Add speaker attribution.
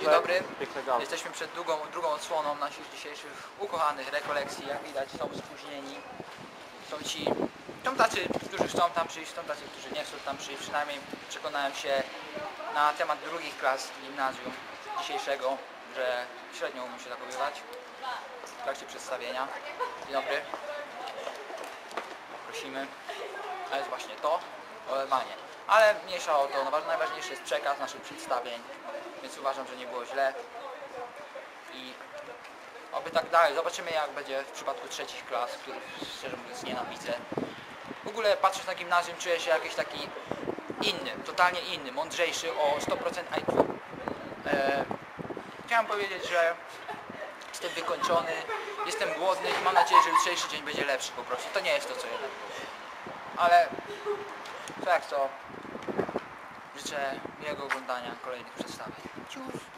Speaker 1: Dzień dobry. Jesteśmy przed długą, drugą odsłoną naszych dzisiejszych ukochanych rekolekcji. Jak widać są spóźnieni. Są ci, są tacy, którzy chcą tam przyjść, są tacy, którzy nie chcą tam przyjść. Przynajmniej przekonałem się na temat drugich klas gimnazjum dzisiejszego, że średnio umiem się zachowywać w trakcie przedstawienia. Dzień dobry. Prosimy. A jest właśnie to, olewanie. Ale mniejsza o to, no, najważniejszy jest przekaz naszych przedstawień, więc uważam, że nie było źle. I oby tak dalej. Zobaczymy jak będzie w przypadku trzecich klas, których szczerze mówiąc nienawidzę. W ogóle patrząc na gimnazjum czuję się jakiś taki inny, totalnie inny, mądrzejszy o 100% IQ. E, chciałem powiedzieć, że jestem wykończony, jestem głodny i mam nadzieję, że jutrzejszy dzień będzie lepszy po prostu. To nie jest to, co jeden. Ale tak to życzę miłego oglądania kolejnych przedstawień. Ciuf!